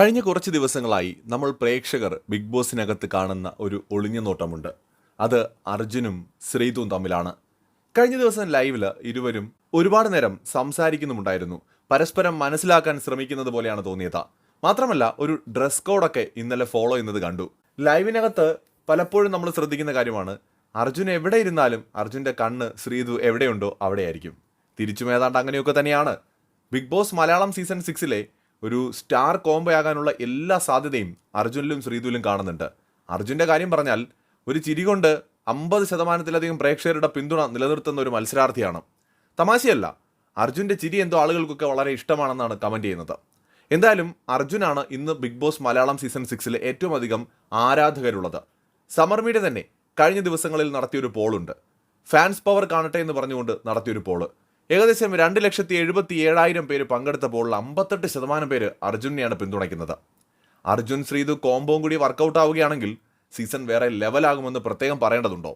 കഴിഞ്ഞ കുറച്ച് ദിവസങ്ങളായി നമ്മൾ പ്രേക്ഷകർ ബിഗ് ബോസിനകത്ത് കാണുന്ന ഒരു ഒളിഞ്ഞ നോട്ടമുണ്ട്. അത് അർജുനും ശ്രീതും തമ്മിലാണ്. കഴിഞ്ഞ ദിവസം ലൈവിൽ ഇരുവരും ഒരുപാട് നേരം സംസാരിക്കുന്നുമുണ്ടായിരുന്നു. പരസ്പരം മനസ്സിലാക്കാൻ ശ്രമിക്കുന്നത് പോലെയാണ് തോന്നിയത്. മാത്രമല്ല ഒരു ഡ്രസ് കോഡൊക്കെ ഇന്നലെ ഫോളോ ചെയ്യുന്നത് കണ്ടു. ലൈവിനകത്ത് പലപ്പോഴും നമ്മൾ ശ്രദ്ധിക്കുന്ന കാര്യമാണ് അർജുൻ എവിടെ ഇരുന്നാലും അർജുന്റെ കണ്ണ് ശ്രീതു എവിടെയുണ്ടോ അവിടെയായിരിക്കും. തിരിച്ചും ഏതാണ്ട് അങ്ങനെയൊക്കെ തന്നെയാണ്. ബിഗ് ബോസ് മലയാളം സീസൺ സിക്സിലെ ഒരു സ്റ്റാർ കോംബോ ആകാനുള്ള എല്ലാ സാധ്യതയും അർജുനിലും ശ്രീതുലും കാണുന്നുണ്ട്. അർജുന്റെ കാര്യം പറഞ്ഞാൽ ഒരു ചിരി കൊണ്ട് അമ്പത് ശതമാനത്തിലധികം പ്രേക്ഷകരുടെ പിന്തുണ നിലനിർത്തുന്ന ഒരു മത്സരാർത്ഥിയാണ്. തമാശയല്ല അർജുന്റെ ചിരി എന്തോ ആളുകൾക്കൊക്കെ വളരെ ഇഷ്ടമാണെന്നാണ് കമന്റ് ചെയ്യുന്നത്. എന്തായാലും അർജുനാണ് ഇന്ന് ബിഗ് ബോസ് മലയാളം സീസൺ സിക്സിൽ ഏറ്റവും അധികം ആരാധകരുള്ളത്. സമർ മീഡിയ തന്നെ കഴിഞ്ഞ ദിവസങ്ങളിൽ നടത്തിയൊരു പോളുണ്ട്. ഫാൻസ് പവർ കാണട്ടെ എന്ന് പറഞ്ഞുകൊണ്ട് നടത്തിയൊരു പോൾ. ഏകദേശം രണ്ട് ലക്ഷത്തി എഴുപത്തി ഏഴായിരം പേര് പങ്കെടുത്തപ്പോൾ അമ്പത്തെട്ട് ശതമാനം പേര് അർജുനെയാണ് പിന്തുണയ്ക്കുന്നത്. അർജുൻ ശ്രീതു കോംബോം കൂടി വർക്കൗട്ട് ആവുകയാണെങ്കിൽ സീസൺ വേറെ ലെവലാകുമെന്ന് പ്രത്യേകം പറയേണ്ടതുണ്ടോ?